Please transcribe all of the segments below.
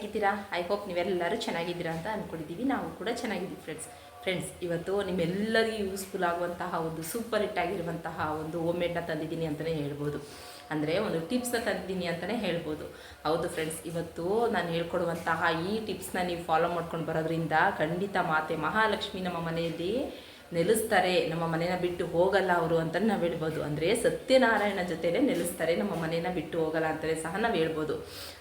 ಹೇಗಿದ್ದೀರಾ? I hope ನೀವೆಲ್ಲರೂ ಚೆನ್ನಾಗಿದ್ದೀರಾ ಅಂತ ಅಂದ್ಕೊಂಡಿದ್ದೀವಿ ನಾವು ಕೂಡ ಚೆನ್ನಾಗಿದ್ದೀವಿ ಫ್ರೆಂಡ್ಸ್ ಫ್ರೆಂಡ್ಸ್ ಇವತ್ತು ನಿಮ್ಮೆಲ್ಲರಿಗೂ ಯೂಸ್ಫುಲ್ ಆಗುವಂತಹ ಒಂದು ಸೂಪರ್ ಹಿಟ್ ಆಗಿರುವಂತಹ ಒಂದು ಹೋಮ್ಮೇಡ್ನ ತಂದಿದ್ದೀನಿ ಅಂತಲೇ ಹೇಳ್ಬೋದು. ಅಂದರೆ ಒಂದು ಟಿಪ್ಸ್ನ ತಂದಿದ್ದೀನಿ ಅಂತಲೇ ಹೇಳ್ಬೋದು. ಹೌದು ಫ್ರೆಂಡ್ಸ್ ಇವತ್ತು ನಾನು ಹೇಳ್ಕೊಡುವಂತಹ ಈ ಟಿಪ್ಸ್ನ ನೀವು ಫಾಲೋ ಮಾಡ್ಕೊಂಡು ಬರೋದ್ರಿಂದ ಖಂಡಿತ ಮಾತೆ ಮಹಾಲಕ್ಷ್ಮಿ ನಮ್ಮ ಮನೆಯಲ್ಲಿ ನೆಲೆಸ್ತಾರೆ, ನಮ್ಮ ಮನೇನ ಬಿಟ್ಟು ಹೋಗಲ್ಲ ಅವರು ಅಂತ ನಾವು ಹೇಳ್ಬೋದು. ಅಂದರೆ ಸತ್ಯನಾರಾಯಣ ಜೊತೆಲೇ ನೆಲೆಸ್ತಾರೆ, ನಮ್ಮ ಮನೇನ ಬಿಟ್ಟು ಹೋಗಲ್ಲ ಅಂತಲೇ ಸಹ ನಾವು ಹೇಳ್ಬೋದು.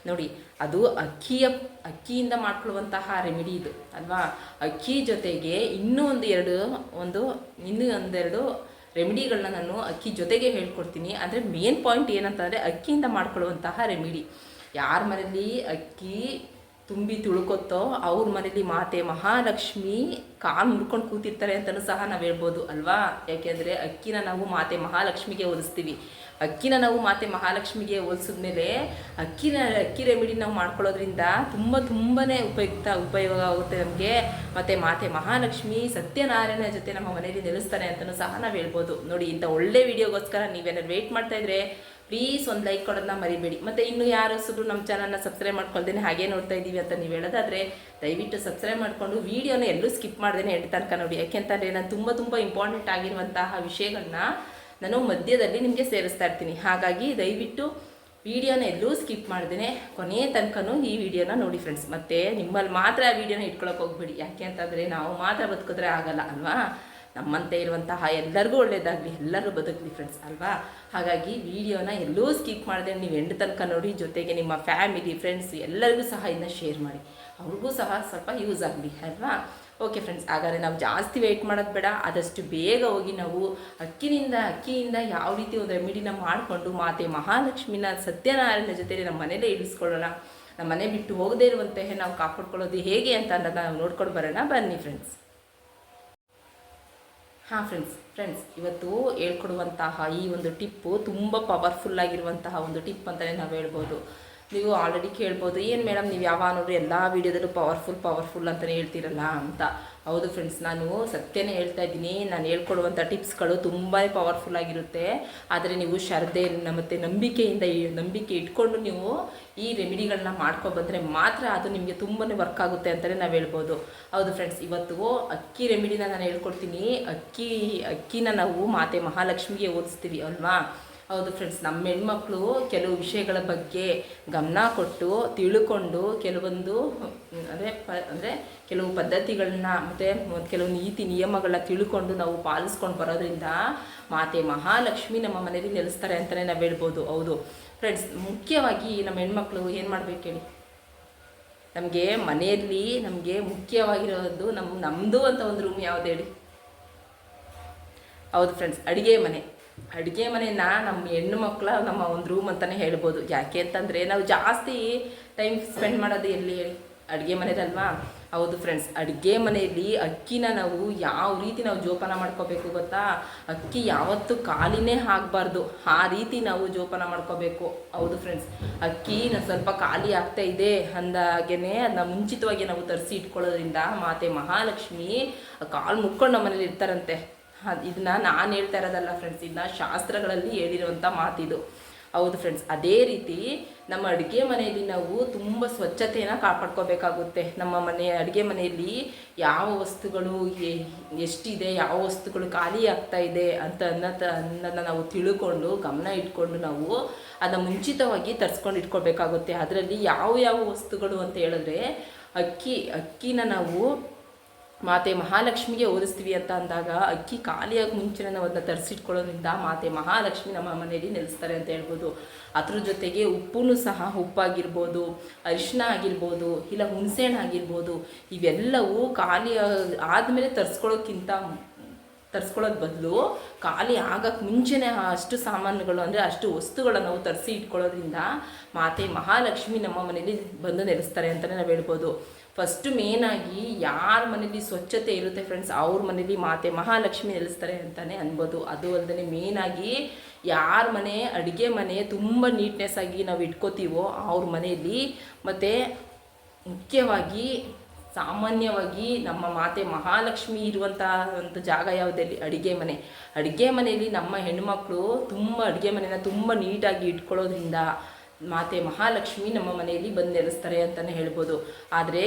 ನೋಡಿ, ಅದು ಅಕ್ಕಿಯ, ಅಕ್ಕಿಯಿಂದ ಮಾಡ್ಕೊಳ್ಳುವಂತಹ ರೆಮಿಡಿ ಇದು, ಅಲ್ವಾ? ಅಕ್ಕಿ ಜೊತೆಗೆ ಇನ್ನೂ ಒಂದು ಎರಡು, ಒಂದು, ಇನ್ನೂ ಒಂದೆರಡು ರೆಮಿಡಿಗಳನ್ನ ನಾನು ಅಕ್ಕಿ ಜೊತೆಗೆ ಹೇಳ್ಕೊಡ್ತೀನಿ. ಅಂದರೆ ಮೇನ್ ಪಾಯಿಂಟ್ ಏನಂತಂದರೆ ಅಕ್ಕಿಯಿಂದ ಮಾಡ್ಕೊಳ್ಳುವಂತಹ ರೆಮಿಡಿ ಯಾರ ಮನೆಯಲ್ಲಿ ಅಕ್ಕಿ ತುಂಬಿ ತುಳ್ಕೊತ್ತೋ ಅವ್ರ ಮನೇಲಿ ಮಾತೆ ಮಹಾಲಕ್ಷ್ಮಿ ಕಾಲು ಮುಡ್ಕೊಂಡು ಕೂತಿರ್ತಾರೆ ಅಂತಲೂ ಸಹ ನಾವು ಹೇಳ್ಬೋದು ಅಲ್ವಾ? ಯಾಕೆಂದರೆ ಅಕ್ಕಿನ ನಾವು ಮಾತೆ ಮಹಾಲಕ್ಷ್ಮಿಗೆ ಹೋಲಿಸ್ತೀವಿ. ಅಕ್ಕಿನ ನಾವು ಮಾತೆ ಮಹಾಲಕ್ಷ್ಮಿಗೆ ಹೋಲಿಸಿದ್ಮೇಲೆ ಅಕ್ಕಿನ ಅಕ್ಕಿ ರೆಮಿಡಿ ನಾವು ಮಾಡ್ಕೊಳ್ಳೋದ್ರಿಂದ ತುಂಬ ತುಂಬಾ ಉಪಯುಕ್ತ ಉಪಯೋಗ ಆಗುತ್ತೆ ನಮಗೆ. ಮತ್ತು ಮಾತೆ ಮಹಾಲಕ್ಷ್ಮಿ ಸತ್ಯನಾರಾಯಣ ಜೊತೆ ನಮ್ಮ ಮನೆಯಲ್ಲಿ ನೆಲೆಸ್ತಾರೆ ಅಂತಲೂ ಸಹ ನಾವು ಹೇಳ್ಬೋದು. ನೋಡಿ ಇಂಥ ಒಳ್ಳೆ ವಿಡಿಯೋಗೋಸ್ಕರ ನೀವೇನಾದ್ರು ವೆಯ್ಟ್ ಮಾಡ್ತಾ ಇದ್ರೆ ಪ್ಲೀಸ್ ಒಂದು ಲೈಕ್ ಕೊಡೋದನ್ನ ಮರಿಬೇಡಿ. ಮತ್ತು ಇನ್ನು ಯಾರು ನಮ್ಮ ಚಾನಲ್ನ ಸಬ್ಸ್ಕ್ರೈಬ್ ಮಾಡ್ಕೊಳ್ದೇನೆ ಹಾಗೆ ನೋಡ್ತಾ ಇದ್ದೀವಿ ಅಂತ ನೀವು ಹೇಳೋದಾದರೆ, ದಯವಿಟ್ಟು ಸಬ್ಸ್ಕ್ರೈಬ್ ಮಾಡಿಕೊಂಡು ವೀಡಿಯೋನ ಎಲ್ಲೂ ಸ್ಕಿಪ್ ಮಾಡ್ದೇನೆ ಎಂಟು ತನಕ ನೋಡಿ. ಯಾಕೆಂತಂದರೆ ನಾನು ತುಂಬ ತುಂಬ ಇಂಪಾರ್ಟೆಂಟ್ ಆಗಿರುವಂತಹ ವಿಷಯಗಳನ್ನ ನಾನು ಮಧ್ಯದಲ್ಲಿ ನಿಮಗೆ ಸೇರಿಸ್ತಾ ಇರ್ತೀನಿ. ಹಾಗಾಗಿ ದಯವಿಟ್ಟು ವಿಡಿಯೋನ ಎಲ್ಲೂ ಸ್ಕಿಪ್ ಮಾಡ್ದೇನೆ ಕೊನೆಯ ತನಕನೂ ಈ ವಿಡಿಯೋನ ನೋಡಿ ಫ್ರೆಂಡ್ಸ್ ಮತ್ತು ನಿಮ್ಮಲ್ಲಿ ಮಾತ್ರ ಆ ವಿಡಿಯೋನ ಇಟ್ಕೊಳಕ್ಕೆ ಹೋಗ್ಬೇಡಿ. ಯಾಕೆ ಅಂತಂದರೆ ನಾವು ಮಾತ್ರ ಬದುಕಿದ್ರೆ ಆಗಲ್ಲ, ಅಲ್ವಾ? ನಮ್ಮಂತೆ ಇರುವಂತಹ ಎಲ್ಲರಿಗೂ ಒಳ್ಳೆಯದಾಗಲಿ ಎಲ್ಲರೂ ಬದುಕಲಿ ಫ್ರೆಂಡ್ಸ್ ಅಲ್ವಾ? ಹಾಗಾಗಿ ವಿಡಿಯೋನ ಎಲ್ಲೂ ಸ್ಕಿಪ್ ಮಾಡದೆ, ನೀವು ಎಂಡ್ ತನಕ ನೋಡಿ, ಜೊತೆಗೆ ನಿಮ್ಮ ಫ್ಯಾಮಿಲಿ ಫ್ರೆಂಡ್ಸ್ ಎಲ್ಲರಿಗೂ ಸಹ ಇದನ್ನ ಶೇರ್ ಮಾಡಿ. ಅವ್ರಿಗೂ ಸಹ ಸ್ವಲ್ಪ ಯೂಸ್ ಆಗಲಿ, ಅಲ್ವಾ? ಓಕೆ ಫ್ರೆಂಡ್ಸ್ ಹಾಗಾದರೆ ನಾವು ಜಾಸ್ತಿ ವೆಯ್ಟ್ ಮಾಡೋದು ಬೇಡ. ಆದಷ್ಟು ಬೇಗ ಹೋಗಿ ನಾವು ಅಕ್ಕಿನಿಂದ, ಅಕ್ಕಿಯಿಂದ ಯಾವ ರೀತಿ ಒಂದು ರೆಮಿಡಿನ ಮಾಡಿಕೊಂಡು ಮಾತೆ ಮಹಾಲಕ್ಷ್ಮಿನ ಸತ್ಯನಾರಾಯಣ ಜೊತೆ ನಮ್ಮ ಮನೇಲೇ ಇಳಿಸ್ಕೊಳ್ಳೋಣ. ನಮ್ಮ ಮನೆ ಬಿಟ್ಟು ಹೋಗದೇ ಇರುವಂತಹ ನಾವು ಕಾಪಾಡ್ಕೊಳ್ಳೋದು ಹೇಗೆ ಅಂತ ಅನ್ನೋದನ್ನ ನಾವು ನೋಡ್ಕೊಂಡು ಬರೋಣ. ಬನ್ನಿ ಫ್ರೆಂಡ್ಸ್ ಹಾಂ ಫ್ರೆಂಡ್ಸ್ ಫ್ರೆಂಡ್ಸ್ ಇವತ್ತು ಹೇಳ್ಕೊಡುವಂತಹ ಈ ಒಂದು ಟಿಪ್ಪು ತುಂಬ ಪವರ್ಫುಲ್ ಆಗಿರುವಂತಹ ಒಂದು ಟಿಪ್ ಅಂತಲೇ ನಾವು ಹೇಳ್ಬೋದು. ನೀವು ಆಲ್ರೆಡಿ ಕೇಳ್ಬೋದು, ಏನು ಮೇಡಮ್ ನೀವು ಯಾವ ನೋಡ್ರಿ ಎಲ್ಲ ವೀಡಿಯೋದಲ್ಲೂ ಪವರ್ಫುಲ್ ಪವರ್ಫುಲ್ ಅಂತಲೇ ಹೇಳ್ತೀರಲ್ಲ ಅಂತ. ಹೌದು ಫ್ರೆಂಡ್ಸ್ ನಾನು ಸತ್ಯನೇ ಹೇಳ್ತಾ ಇದ್ದೀನಿ. ನಾನು ಹೇಳ್ಕೊಡುವಂಥ ಟಿಪ್ಸ್ಗಳು ತುಂಬಾ ಪವರ್ಫುಲ್ ಆಗಿರುತ್ತೆ. ಆದರೆ ನೀವು ಶ್ರದ್ಧೆ, ಮತ್ತು ನಂಬಿಕೆಯಿಂದ ನಂಬಿಕೆ ಇಟ್ಕೊಂಡು ನೀವು ಈ ರೆಮಿಡಿಗಳನ್ನ ಮಾಡ್ಕೊಬಂದರೆ ಮಾತ್ರ ಅದು ನಿಮಗೆ ತುಂಬಾ ವರ್ಕ್ ಆಗುತ್ತೆ ಅಂತಲೇ ನಾವು ಹೇಳ್ಬೋದು. ಹೌದು ಫ್ರೆಂಡ್ಸ್ ಇವತ್ತು ಅಕ್ಕಿ ರೆಮಿಡಿನ ನಾನು ಹೇಳ್ಕೊಡ್ತೀನಿ. ಅಕ್ಕಿ, ಅಕ್ಕಿನ ನಾವು ಮಾತೆ ಮಹಾಲಕ್ಷ್ಮಿಗೆ ಓದಿಸ್ತೀವಿ ಅಲ್ವಾ? ಹೌದು ಫ್ರೆಂಡ್ಸ್ ನಮ್ಮ ಹೆಣ್ಮಕ್ಳು ಕೆಲವು ವಿಷಯಗಳ ಬಗ್ಗೆ ಗಮನ ಕೊಟ್ಟು, ತಿಳ್ಕೊಂಡು ಕೆಲವೊಂದು ಅಂದರೆ ಪ, ಅಂದರೆ ಕೆಲವು ಪದ್ಧತಿಗಳನ್ನ ಮತ್ತು ಕೆಲವು ನೀತಿ ನಿಯಮಗಳನ್ನ ತಿಳ್ಕೊಂಡು ನಾವು ಪಾಲಿಸ್ಕೊಂಡು ಬರೋದ್ರಿಂದ ಮಾತೆ ಮಹಾಲಕ್ಷ್ಮಿ ನಮ್ಮ ಮನೆಯಲ್ಲಿ ನೆಲೆಸ್ತಾರೆ ಅಂತಲೇ ನಾವು ಹೇಳ್ಬೋದು. ಹೌದು. ಫ್ರೆಂಡ್ಸ್ ಮುಖ್ಯವಾಗಿ ನಮ್ಮ ಹೆಣ್ಮಕ್ಳು ಏನು ಮಾಡ್ಬೇಕು ಹೇಳಿ? ನಮಗೆ ಮನೆಯಲ್ಲಿ ನಮಗೆ ಮುಖ್ಯವಾಗಿರೋದು ನಮ್ಮ ನಮ್ಮದು ಅಂತ ಒಂದು ರೂಮ್ ಯಾವುದು ಹೇಳಿ? ಹೌದು ಫ್ರೆಂಡ್ಸ್ ಅಡುಗೆ ಮನೆ. ಅಡುಗೆ ಮನೆನ ನಮ್ಮ ಹೆಣ್ಣು ಮಕ್ಕಳ ನಮ್ಮ ಒಂದು ರೂಮ್ ಅಂತಲೇ ಹೇಳ್ಬೋದು. ಯಾಕೆ ಅಂತಂದರೆ ನಾವು ಜಾಸ್ತಿ ಟೈಮ್ ಸ್ಪೆಂಡ್ ಮಾಡೋದು ಎಲ್ಲಿ ಹೇಳಿ? ಅಡುಗೆ ಮನೆಯಲ್ಲವಾ ಹೌದು ಫ್ರೆಂಡ್ಸ್ ಅಡುಗೆ ಮನೆಯಲ್ಲಿ ಅಕ್ಕಿನ ನಾವು ಯಾವ ರೀತಿ ನಾವು ಜೋಪಾನ ಮಾಡ್ಕೋಬೇಕು ಗೊತ್ತಾ? ಅಕ್ಕಿ ಯಾವತ್ತೂ ಖಾಲಿನೇ ಆಗಬಾರ್ದು. ಆ ರೀತಿ ನಾವು ಜೋಪಾನ ಮಾಡ್ಕೋಬೇಕು. ಹೌದು ಫ್ರೆಂಡ್ಸ್ ಅಕ್ಕಿ ನಾವು ಸ್ವಲ್ಪ ಖಾಲಿ ಆಗ್ತಾ ಇದೆ ಅಂದಾಗೇ ಅದನ್ನ ಮುಂಚಿತವಾಗಿ ನಾವು ತರಿಸಿ ಇಟ್ಕೊಳ್ಳೋದ್ರಿಂದ ಮಾತೆ ಮಹಾಲಕ್ಷ್ಮಿ ಕಾಲು ಮುಕ್ಕೊಂಡು ನಮ್ಮ ಮನೇಲಿ ಇರ್ತಾರಂತೆ. ಇದನ್ನ ನಾನು ಹೇಳ್ತಾ ಇರೋದಲ್ಲ ಫ್ರೆಂಡ್ಸ್ ಇದನ್ನ ಶಾಸ್ತ್ರಗಳಲ್ಲಿ ಹೇಳಿರುವಂಥ ಮಾತಿದು. ಹೌದು ಫ್ರೆಂಡ್ಸ್ ಅದೇ ರೀತಿ ನಮ್ಮ ಅಡುಗೆ ಮನೆಯಲ್ಲಿ ನಾವು ತುಂಬ ಸ್ವಚ್ಛತೆಯನ್ನು ಕಾಪಾಡ್ಕೋಬೇಕಾಗುತ್ತೆ. ನಮ್ಮ ಮನೆ, ಅಡುಗೆ ಮನೆಯಲ್ಲಿ ಯಾವ ವಸ್ತುಗಳು ಎಷ್ಟಿದೆ, ಯಾವ ವಸ್ತುಗಳು ಖಾಲಿ ಆಗ್ತಾ ಇದೆ ಅಂತ ಅನ್ನೋದ ಅನ್ನೋದನ್ನು ನಾವು ತಿಳ್ಕೊಂಡು, ಗಮನ ಇಟ್ಕೊಂಡು ನಾವು ಅದನ್ನ ಮುಂಚಿತವಾಗಿ ತರಿಸ್ಕೊಂಡು ಇಟ್ಕೊಳ್ಬೇಕಾಗುತ್ತೆ. ಅದರಲ್ಲಿ ಯಾವ ಯಾವ ವಸ್ತುಗಳು ಅಂತ ಹೇಳಿದ್ರೆ ಅಕ್ಕಿ ಅಕ್ಕಿನ ನಾವು ಮಾತೆ ಮಹಾಲಕ್ಷ್ಮಿಗೆ ಓದಿಸ್ತೀವಿ ಅಂತ ಅಂದಾಗ ಅಕ್ಕಿ ಖಾಲಿಯಾಗಿ ಮುಂಚೆನೇ ನಾವು ಅದನ್ನ ತರಿಸಿಟ್ಕೊಳ್ಳೋದ್ರಿಂದ ಮಾತೆ ಮಹಾಲಕ್ಷ್ಮಿ ನಮ್ಮ ಮನೆಯಲ್ಲಿ ನೆಲೆಸ್ತಾರೆ ಅಂತ ಹೇಳ್ಬೋದು. ಅದ್ರ ಜೊತೆಗೆ ಉಪ್ಪು ಸಹ ಉಪ್ಪಾಗಿರ್ಬೋದು ಅರಿಶಿನ ಆಗಿರ್ಬೋದು, ಇಲ್ಲ ಹುಣಸೆಹಣ್ಣು ಆಗಿರ್ಬೋದು, ಇವೆಲ್ಲವೂ ಖಾಲಿ ಆದಮೇಲೆ ತರಿಸ್ಕೊಳ್ಳೋಕ್ಕಿಂತ ತರಿಸ್ಕೊಳ್ಳೋದು ಬದಲು ಖಾಲಿ ಆಗಕ್ಕೆ ಮುಂಚೆನೇ ಅಷ್ಟು ಸಾಮಾನುಗಳು ಅಂದರೆ ಅಷ್ಟು ವಸ್ತುಗಳನ್ನು ನಾವು ತರಿಸಿ ಇಟ್ಕೊಳ್ಳೋದ್ರಿಂದ ಮಾತೆ ಮಹಾಲಕ್ಷ್ಮಿ ನಮ್ಮ ಮನೆಯಲ್ಲಿ ಬಂದು ನೆಲೆಸ್ತಾರೆ ಅಂತಲೇ ನಾವು ಹೇಳ್ಬೋದು. ಫಸ್ಟ್ ಮೇನಾಗಿ ಯಾರ ಮನೇಲಿ ಸ್ವಚ್ಛತೆ ಇರುತ್ತೆ ಫ್ರೆಂಡ್ಸ್ ಅವ್ರ ಮನೇಲಿ ಮಾತೆ ಮಹಾಲಕ್ಷ್ಮಿ ನೆಲೆಸ್ತಾರೆ ಅಂತಲೇ ಅನ್ಬೋದು. ಅದು ಅಲ್ಲದೆ ಮೇನಾಗಿ ಯಾರ ಮನೆ, ಅಡುಗೆ ಮನೆ ತುಂಬ ನೀಟ್ನೆಸ್ ಆಗಿ ನಾವು ಇಟ್ಕೋತೀವೋ ಅವ್ರ ಮನೆಯಲ್ಲಿ ಮತ್ತು ಮುಖ್ಯವಾಗಿ ಸಾಮಾನ್ಯವಾಗಿ ನಮ್ಮ ಮಾತೆ ಮಹಾಲಕ್ಷ್ಮಿ ಇರುವಂಥ ಒಂದು ಜಾಗ ಯಾವುದಲ್ಲಿ ಅಡುಗೆ ಮನೆ. ಅಡುಗೆ ಮನೆಯಲ್ಲಿ ನಮ್ಮ ಹೆಣ್ಮಕ್ಳು ತುಂಬ ಅಡುಗೆ ಮನೆನ ತುಂಬ ನೀಟಾಗಿ ಇಟ್ಕೊಳ್ಳೋದ್ರಿಂದ ಮಾತೆ ಮಹಾಲಕ್ಷ್ಮಿ ನಮ್ಮ ಮನೆಯಲ್ಲಿ ಬಂದು ನೆಲೆಸ್ತಾರೆ ಅಂತಲೇ ಹೇಳ್ಬೋದು. ಆದರೆ